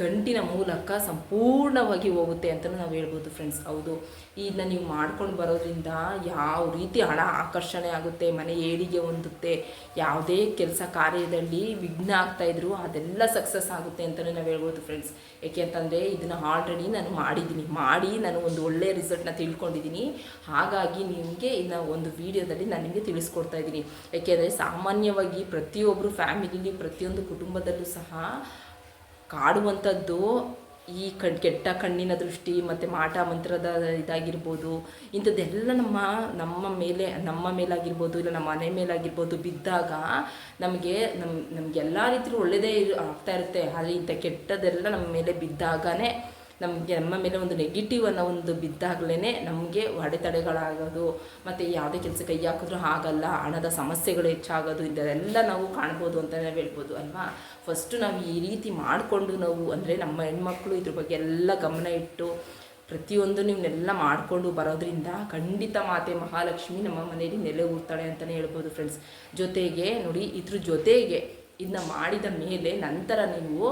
ಗಂಟಿನ ಮೂಲಕ ಸಂಪೂರ್ಣವಾಗಿ ಹೋಗುತ್ತೆ ಅಂತಲೂ ನಾವು ಹೇಳ್ಬೋದು ಫ್ರೆಂಡ್ಸ್ ಹೌದು. ಇದನ್ನ ನೀವು ಮಾಡ್ಕೊಂಡು ಬರೋದ್ರಿಂದ ಯಾವ ರೀತಿ ಹಣ ಆಕರ್ಷಣೆ ಆಗುತ್ತೆ, ಮನೆ ಏಳಿಗೆ ಹೊಂದುತ್ತೆ, ಯಾವುದೇ ಕೆಲಸ ಕಾರ್ಯದಲ್ಲಿ ವಿಘ್ನ ಆಗ್ತಾ ಇದ್ರು ಅದೆಲ್ಲ ಸಕ್ಸಸ್ ಆಗುತ್ತೆ ಅಂತಲೂ ನಾವು ಹೇಳ್ಬೋದು ಫ್ರೆಂಡ್ಸ್ ಏಕೆ ಅಂತಂದರೆ ಇದನ್ನು ಆಲ್ರೆಡಿ ನಾನು ಮಾಡಿದ್ದೀನಿ. ಮಾಡಿ ನಾನು ಒಂದು ಒಳ್ಳೆಯ ರಿಸಲ್ಟ್ನ ತಿಳ್ಕೊಂಡಿದ್ದೀನಿ. ಹಾಗಾಗಿ ನಿಮಗೆ ಇನ್ನು ಒಂದು ವಿಡಿಯೋದಲ್ಲಿ ನಾನು ನಿಮಗೆ ತಿಳಿಸ್ಕೊಡ್ತಾ ಇದ್ದೀನಿ. ಏಕೆಂದರೆ ಸಾಮಾನ್ಯವಾಗಿ ಪ್ರತಿಯೊಬ್ಬರು ಫ್ಯಾಮಿಲಿಲಿ ಪ್ರತಿಯೊಂದು ಕುಟುಂಬದಲ್ಲೂ ಸಹ ಕಾಡುವಂಥದ್ದು ಈ ಕಣ್, ಕೆಟ್ಟ ಕಣ್ಣಿನ ದೃಷ್ಟಿ ಮತ್ತು ಮಾಟ ಮಂತ್ರದ ಇದಾಗಿರ್ಬೋದು, ಇಂಥದ್ದೆಲ್ಲ ನಮ್ಮ ನಮ್ಮ ಮೇಲೆ, ನಮ್ಮ ಮೇಲಾಗಿರ್ಬೋದು, ಇಲ್ಲ ನಮ್ಮ ಮನೆ ಮೇಲಾಗಿರ್ಬೋದು ಬಿದ್ದಾಗ ನಮಗೆ ನಮ್ಮ ನಮಗೆಲ್ಲ ರೀತಿಯಲ್ಲೂ ಒಳ್ಳೆಯದೇ ಆಗ್ತಾ ಇರುತ್ತೆ. ಆದರೆ ಇಂಥ ಕೆಟ್ಟದೆಲ್ಲ ನಮ್ಮ ಮೇಲೆ ಬಿದ್ದಾಗನೇ ನಮಗೆ ನಮ್ಮ ಮೇಲೆ ಒಂದು ನೆಗೆಟಿವ್ ಅನ್ನೋ ಒಂದು ಬಿದ್ದಾಗಲೇ ನಮಗೆ ಅಡೆತಡೆಗಳಾಗೋದು ಮತ್ತು ಯಾವುದೇ ಕೆಲಸ ಕೈ ಹಾಕಿದ್ರೂ ಆಗಲ್ಲ ಹಣದ ಸಮಸ್ಯೆಗಳು ಹೆಚ್ಚಾಗೋದು ಇದೆಲ್ಲ ನಾವು ಕಾಣ್ಬೋದು ಅಂತಲೇ ಹೇಳ್ಬೋದು, ಅಲ್ವಾ? ಫಸ್ಟು ನಾವು ಈ ರೀತಿ ಮಾಡಿಕೊಂಡು ನಾವು ಅಂದರೆ ನಮ್ಮ ಹೆಣ್ಮಕ್ಳು ಇದ್ರ ಬಗ್ಗೆ ಎಲ್ಲ ಗಮನ ಇಟ್ಟು ಪ್ರತಿಯೊಂದು ನೀವನ್ನೆಲ್ಲ ಮಾಡಿಕೊಂಡು ಬರೋದ್ರಿಂದ ಖಂಡಿತ ಮಾತೆ ಮಹಾಲಕ್ಷ್ಮಿ ನಮ್ಮ ಮನೆಯಲ್ಲಿ ನೆಲೆ ಊರ್ತಾಳೆ ಅಂತಲೇ ಹೇಳ್ಬೋದು ಫ್ರೆಂಡ್ಸ್ ಜೊತೆಗೆ ನೋಡಿ ಇದ್ರ ಜೊತೆಗೆ ಇದನ್ನ ಮಾಡಿದ ಮೇಲೆ ನಂತರ ನೀವು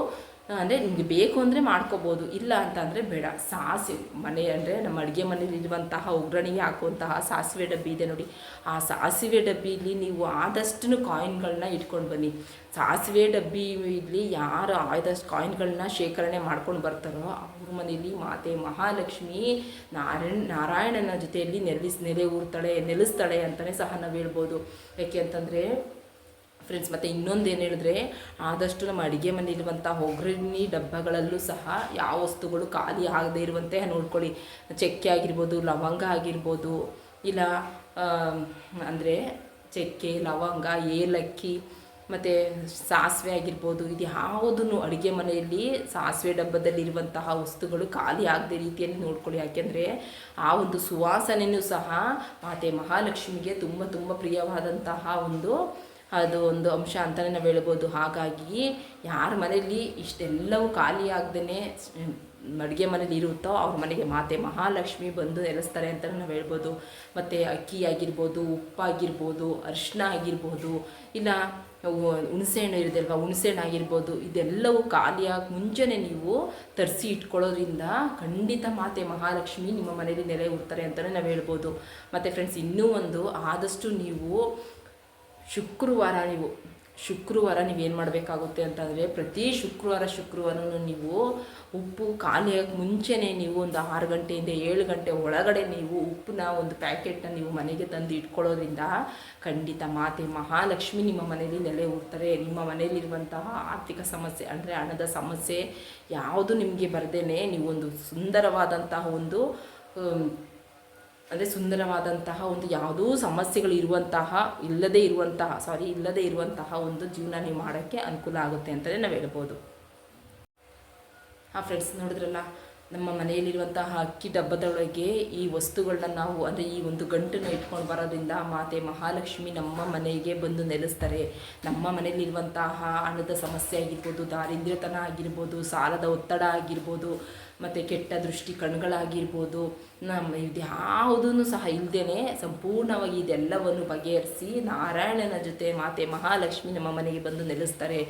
ಅಂದರೆ ನಿಮಗೆ ಬೇಕು ಅಂದರೆ ಮಾಡ್ಕೋಬೋದು, ಇಲ್ಲ ಅಂತಂದರೆ ಬೇಡ. ಸಾಸಿವೆ, ಮನೆ ಅಂದರೆ ನಮ್ಮ ಅಡುಗೆ ಮನೆಯಲ್ಲಿರುವಂತಹ ಒಗ್ಗರಣೆಗೆ ಹಾಕುವಂತಹ ಸಾಸಿವೆ ಡಬ್ಬಿ ಇದೆ ನೋಡಿ. ಆ ಸಾಸಿವೆ ಡಬ್ಬಿಲಿ ನೀವು ಆದಷ್ಟು ಕಾಯಿನ್ಗಳನ್ನ ಇಟ್ಕೊಂಡು ಬನ್ನಿ. ಸಾಸಿವೆ ಡಬ್ಬಿ ಇಲ್ಲಿ ಯಾರು ಆದಷ್ಟು ಕಾಯಿನ್ಗಳನ್ನ ಶೇಖರಣೆ ಮಾಡ್ಕೊಂಡು ಬರ್ತಾರೋ ಅವ್ರ ಮನೆಯಲ್ಲಿ ಮಾತೆ ಮಹಾಲಕ್ಷ್ಮಿ, ನಾರಾಯಣ, ನಾರಾಯಣನ ಜೊತೆಯಲ್ಲಿ ನೆಲೆಸ್, ನೆಲೆ ಊರ್ತಾಳೆ, ನೆಲೆಸ್ತಾಳೆ ಅಂತಲೇ ಸಹ ನಾವು ಹೇಳ್ಬೋದು. ಯಾಕೆ ಅಂತಂದರೆ ಫ್ರೆಂಡ್ಸ್ ಮತ್ತು ಇನ್ನೊಂದು ಏನು ಹೇಳಿದ್ರೆ, ಆದಷ್ಟು ನಮ್ಮ ಅಡುಗೆ ಮನೆಯಲ್ಲಿರುವಂಥ ಒಗ್ಗರಣೆ ಡಬ್ಬಗಳಲ್ಲೂ ಸಹ ಯಾವ ವಸ್ತುಗಳು ಖಾಲಿ ಆಗದೇ ಇರುವಂತೆ ನೋಡ್ಕೊಳ್ಳಿ. ಚಕ್ಕೆ ಆಗಿರ್ಬೋದು, ಲವಂಗ ಆಗಿರ್ಬೋದು, ಇಲ್ಲ ಅಂದರೆ ಚಕ್ಕೆ, ಲವಂಗ, ಏಲಕ್ಕಿ, ಮತ್ತು ಸಾಸಿವೆ ಆಗಿರ್ಬೋದು, ಇದು ಯಾವುದನ್ನು ಅಡುಗೆ ಮನೆಯಲ್ಲಿ ಸಾಸಿವೆ ಡಬ್ಬದಲ್ಲಿರುವಂತಹ ವಸ್ತುಗಳು ಖಾಲಿ ಆಗದೆ ರೀತಿಯಲ್ಲಿ ನೋಡ್ಕೊಳ್ಳಿ. ಯಾಕೆಂದರೆ ಆ ಒಂದು ಸುವಾಸನೆಯೂ ಸಹ ಮಾತೆ ಮಹಾಲಕ್ಷ್ಮಿಗೆ ತುಂಬ ತುಂಬ ಪ್ರಿಯವಾದಂತಹ ಒಂದು ಅದು ಒಂದು ಅಂಶ ಅಂತಲೇ ನಾವು ಹೇಳ್ಬೋದು. ಹಾಗಾಗಿ ಯಾರ ಮನೆಯಲ್ಲಿ ಇಷ್ಟೆಲ್ಲವೂ ಖಾಲಿ ಆಗದೇ ಅಡುಗೆ ಮನೇಲಿ ಇರುತ್ತೋ ಅವ್ರ ಮನೆಗೆ ಮಾತೆ ಮಹಾಲಕ್ಷ್ಮಿ ಬಂದು ನೆಲೆಸ್ತಾರೆ ಅಂತ ನಾವು ಹೇಳ್ಬೋದು. ಮತ್ತು ಅಕ್ಕಿ ಆಗಿರ್ಬೋದು ಉಪ್ಪಾಗಿರ್ಬೋದು ಅರಿಶಿನ ಆಗಿರ್ಬೋದು, ಇಲ್ಲ ಹುಣಸೆಹಣ್ಣು ಇರುತ್ತೆ ಹುಣಸೆಹಣ್ಣು ಆಗಿರ್ಬೋದು, ಇದೆಲ್ಲವೂ ಖಾಲಿಯಾಗಿ ಮುಂಚೆನೇ ನೀವು ತರಿಸಿ ಇಟ್ಕೊಳ್ಳೋದ್ರಿಂದ ಖಂಡಿತ ಮಾತೆ ಮಹಾಲಕ್ಷ್ಮಿ ನಿಮ್ಮ ಮನೇಲಿ ನೆಲೆ ಉರ್ತಾರೆ ಅಂತಲೇ ನಾವು ಹೇಳ್ಬೋದು. ಮತ್ತು ಫ್ರೆಂಡ್ಸ್ ಇನ್ನೂ ಒಂದು ಆದಷ್ಟು ನೀವು ಶುಕ್ರವಾರ ನೀವು, ಶುಕ್ರವಾರ ನೀವೇನು ಮಾಡಬೇಕಾಗುತ್ತೆ ಅಂತಂದರೆ ಪ್ರತಿ ಶುಕ್ರವಾರ, ಶುಕ್ರವಾರನೂ ನೀವು ಉಪ್ಪು ಖಾಲಿಯಾಗಿ ಮುಂಚೆನೇ ನೀವು ಒಂದು ಆರು ಗಂಟೆಯಿಂದ ಏಳು ಗಂಟೆ ಒಳಗಡೆ ನೀವು ಉಪ್ಪನ್ನ ಒಂದು ಪ್ಯಾಕೆಟ್ನ ನೀವು ಮನೆಗೆ ತಂದು ಇಟ್ಕೊಳ್ಳೋದ್ರಿಂದ ಖಂಡಿತ ಮಾತೆ ಮಹಾಲಕ್ಷ್ಮಿ ನಿಮ್ಮ ಮನೆಯಲ್ಲಿ ನೆಲೆ ಹೋಗ್ತಾರೆ ನಿಮ್ಮ ಮನೆಯಲ್ಲಿರುವಂತಹ ಆರ್ಥಿಕ ಸಮಸ್ಯೆ ಅಂದರೆ ಹಣದ ಸಮಸ್ಯೆ ಯಾವುದು ನಿಮಗೆ ಬರದೇನೆ ನೀವು ಒಂದು ಸುಂದರವಾದಂತಹ ಒಂದು ಅಂದರೆ ಸುಂದರವಾದಂತಹ ಒಂದು ಯಾವುದೂ ಸಮಸ್ಯೆಗಳು ಇರುವಂತಹ, ಇಲ್ಲದೇ ಇರುವಂತಹ ಸಾರಿ ಇಲ್ಲದೇ ಇರುವಂತಹ ಒಂದು ಜೀವನ ನೀವು ಮಾಡೋಕ್ಕೆ ಅನುಕೂಲ ಆಗುತ್ತೆ ಅಂತಲೇ ನಾವು ಹೇಳ್ಬೋದು. ಆ ಫ್ರೆಂಡ್ಸ್ ನೋಡಿದ್ರಲ್ಲ, ನಮ್ಮ ಮನೆಯಲ್ಲಿರುವಂತಹ ಅಕ್ಕಿ ಡಬ್ಬದೊಳಗೆ ಈ ವಸ್ತುಗಳನ್ನ ನಾವು ಅಂದರೆ ಈ ಒಂದು ಗಂಟನ್ನು ಇಟ್ಕೊಂಡು ಬರೋದ್ರಿಂದ ಮಾತೆ ಮಹಾಲಕ್ಷ್ಮಿ ನಮ್ಮ ಮನೆಗೆ ಬಂದು ನೆಲೆಸ್ತಾರೆ. ನಮ್ಮ ಮನೆಯಲ್ಲಿರುವಂತಹ ಹಣದ ಸಮಸ್ಯೆ ಆಗಿರ್ಬೋದು, ದಾರಿದ್ರ್ಯತನ ಆಗಿರ್ಬೋದು, ಸಾಲದ ಒತ್ತಡ ಆಗಿರ್ಬೋದು ಮತ್ತು ಕೆಟ್ಟ ದೃಷ್ಟಿ ಕಣ್ಗಳಾಗಿರ್ಬೋದು, ನಮ್ಮ ಇದು ಯಾವುದೂ ಸಹ ಇಲ್ಲದೇ ಸಂಪೂರ್ಣವಾಗಿ ಇದೆಲ್ಲವನ್ನು ಬಗೆಹರಿಸಿ ನಾರಾಯಣನ ಜೊತೆ ಮಾತೆ ಮಹಾಲಕ್ಷ್ಮಿ ನಮ್ಮ ಮನೆಗೆ ಬಂದು ನೆಲೆಸ್ತಾರೆ.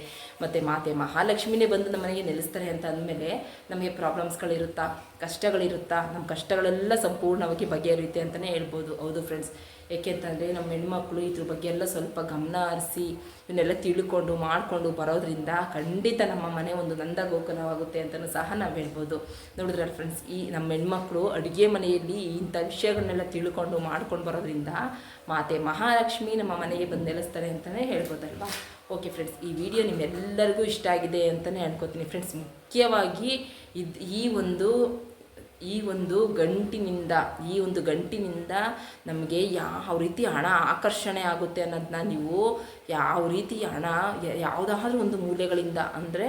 ಮತ್ತು ಮಾತೆ ಮಹಾಲಕ್ಷ್ಮಿನೇ ಬಂದು ನಮ್ಮ ಮನೆಗೆ ನೆಲೆಸ್ತಾರೆ ಅಂತ ಅಂದಮೇಲೆ ನಮಗೆ ಪ್ರಾಬ್ಲಮ್ಸ್ಗಳಿರುತ್ತಾ ಕಷ್ಟಗಳಿರುತ್ತಾ, ನಮ್ಮ ಕಷ್ಟಗಳೆಲ್ಲ ಸಂಪೂರ್ಣವಾಗಿ ಬಗೆಹರಿಯುತ್ತೆ ಅಂತಲೇ ಹೇಳ್ಬೋದು. ಹೌದು ಫ್ರೆಂಡ್ಸ್ ಏಕೆಂತಂದರೆ ನಮ್ಮ ಹೆಣ್ಮಕ್ಳು ಇದ್ರ ಬಗ್ಗೆ ಎಲ್ಲ ಸ್ವಲ್ಪ ಗಮನ ಹರಿಸಿ ಇವನ್ನೆಲ್ಲ ತಿಳ್ಕೊಂಡು ಮಾಡಿಕೊಂಡು ಬರೋದ್ರಿಂದ ಖಂಡಿತ ನಮ್ಮ ಮನೆ ಒಂದು ನಂದ ಗೋಕುಲವಾಗುತ್ತೆ ಅಂತಲೂ ಸಹ ನಾವು ಹೇಳ್ಬೋದು. ನೋಡಿದ್ರೆ ಫ್ರೆಂಡ್ಸ್ ಈ ನಮ್ಮ ಹೆಣ್ಮಕ್ಳು ಅಡುಗೆ ಮನೆಯಲ್ಲಿ ಇಂಥ ವಿಷಯಗಳನ್ನೆಲ್ಲ ತಿಳ್ಕೊಂಡು ಮಾಡ್ಕೊಂಡು ಬರೋದ್ರಿಂದ ಮಾತೆ ಮಹಾಲಕ್ಷ್ಮಿ ನಮ್ಮ ಮನೆಗೆ ಬಂದು ನೆಲೆಸ್ತಾರೆ ಅಂತಲೇ ಹೇಳ್ಬೋದಲ್ವಾ? ಓಕೆ ಫ್ರೆಂಡ್ಸ್ ಈ ವಿಡಿಯೋ ನಿಮ್ಮೆಲ್ಲರಿಗೂ ಇಷ್ಟ ಆಗಿದೆ ಅಂತಲೇ ಅನ್ಕೋತೀನಿ. ಫ್ರೆಂಡ್ಸ್ ಮುಖ್ಯವಾಗಿ ಇದು ಈ ಒಂದು ಈ ಒಂದು ಗಂಟಿನಿಂದ, ಈ ಒಂದು ಗಂಟಿನಿಂದ ನಮಗೆ ಯಾವ ರೀತಿ ಹಣ ಆಕರ್ಷಣೆ ಆಗುತ್ತೆ ಅನ್ನೋದನ್ನ ನೀವು ಯಾವ ರೀತಿ ಹಣ, ಯಾವುದಾದ್ರೂ ಒಂದು ಮೂಲೆಗಳಿಂದ ಅಂದರೆ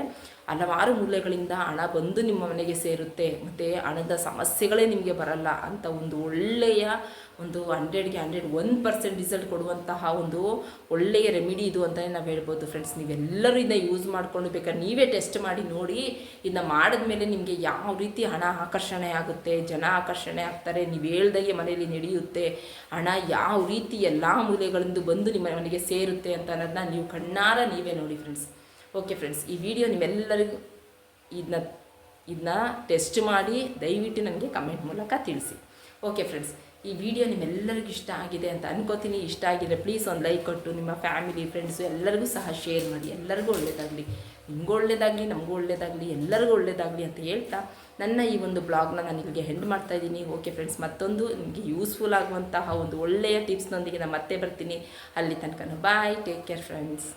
ಹಲವಾರು ಮೂಲೆಗಳಿಂದ ಹಣ ಬಂದು ನಿಮ್ಮ ಮನೆಗೆ ಸೇರುತ್ತೆ, ಮತ್ತು ಹಣದ ಸಮಸ್ಯೆಗಳೇ ನಿಮಗೆ ಬರಲ್ಲ ಅಂತ ಒಂದು ಒಳ್ಳೆಯ ಒಂದು ಹಂಡ್ರೆಡ್ಗೆ ಹಂಡ್ರೆಡ್ ಒನ್ ಪರ್ಸೆಂಟ್ ರಿಸಲ್ಟ್ ಕೊಡುವಂತಹ ಒಂದು ಒಳ್ಳೆಯ ರೆಮಿಡಿ ಇದು ಅಂತಲೇ ನಾವು ಹೇಳ್ಬೋದು ಫ್ರೆಂಡ್ಸ್ ನೀವೆಲ್ಲರೂ ಇದನ್ನ ಯೂಸ್ ಮಾಡ್ಕೊಂಡು ಬೇಕಾದ್ರೆ ನೀವೇ ಟೆಸ್ಟ್ ಮಾಡಿ ನೋಡಿ ಇದನ್ನ ಮಾಡಿದ್ಮೇಲೆ ನಿಮಗೆ ಯಾವ ರೀತಿ ಹಣ ಆಕರ್ಷಣೆ ಆಗುತ್ತೆ, ಜನ ಆಕರ್ಷಣೆ ಆಗ್ತಾರೆ, ನೀವು ಹೇಳ್ದಾಗೆ ಮನೆಯಲ್ಲಿ ನಡೆಯುತ್ತೆ, ಹಣ ಯಾವ ರೀತಿ ಎಲ್ಲ ಮೂಲೆಗಳಿಂದ ಬಂದು ನಿಮ್ಮ ಮನೆಗೆ ಸೇರುತ್ತೆ ಅಂತ ಅನ್ನೋದನ್ನ ನೀವು ಕಣ್ಣಾರ ನೀವೇ ನೋಡಿ ಫ್ರೆಂಡ್ಸ್ ಓಕೆ ಫ್ರೆಂಡ್ಸ್ ಈ ವಿಡಿಯೋ ನಿಮ್ಮೆಲ್ಲರಿಗೂ ಇದನ್ನ ಇದನ್ನ ಟೆಸ್ಟ್ ಮಾಡಿ ದಯವಿಟ್ಟು ನನಗೆ ಕಮೆಂಟ್ ಮೂಲಕ ತಿಳಿಸಿ. ಓಕೆ ಫ್ರೆಂಡ್ಸ್ ಈ ವಿಡಿಯೋ ನಿಮ್ಮೆಲ್ಲರಿಗೂ ಇಷ್ಟ ಆಗಿದೆ ಅಂತ ಅನ್ಕೋತೀನಿ. ಇಷ್ಟ ಆಗಿದೆ ಪ್ಲೀಸ್ ಒಂದು ಲೈಕ್ ಕೊಟ್ಟು ನಿಮ್ಮ ಫ್ಯಾಮಿಲಿ ಫ್ರೆಂಡ್ಸು ಎಲ್ಲರಿಗೂ ಸಹ ಶೇರ್ ಮಾಡಿ. ಎಲ್ಲರಿಗೂ ಒಳ್ಳೆಯದಾಗಲಿ ನಿಮಗೂ ಒಳ್ಳೆಯದಾಗಲಿ ನಮಗೂ ಒಳ್ಳೆಯದಾಗಲಿ ಎಲ್ಲರಿಗೂ ಒಳ್ಳೆಯದಾಗಲಿ ಅಂತ ಹೇಳ್ತಾ ನನ್ನ ಈ ಒಂದು ಬ್ಲಾಗ್ನ ನಾನು ಇಲ್ಲಿಗೆ ಹೆಂಡ್ ಮಾಡ್ತಾ ಇದ್ದೀನಿ. ಓಕೆ ಫ್ರೆಂಡ್ಸ್ ಮತ್ತೊಂದು ನಿಮಗೆ ಯೂಸ್ಫುಲ್ ಆಗುವಂತಹ ಒಂದು ಒಳ್ಳೆಯ ಟಿಪ್ಸ್ನೊಂದಿಗೆ ನಾನು ಮತ್ತೆ ಬರ್ತೀನಿ. ಅಲ್ಲಿ ತನಕ ಬಾಯ್ ಟೇಕ್ ಕೇರ್ ಫ್ರೆಂಡ್ಸ್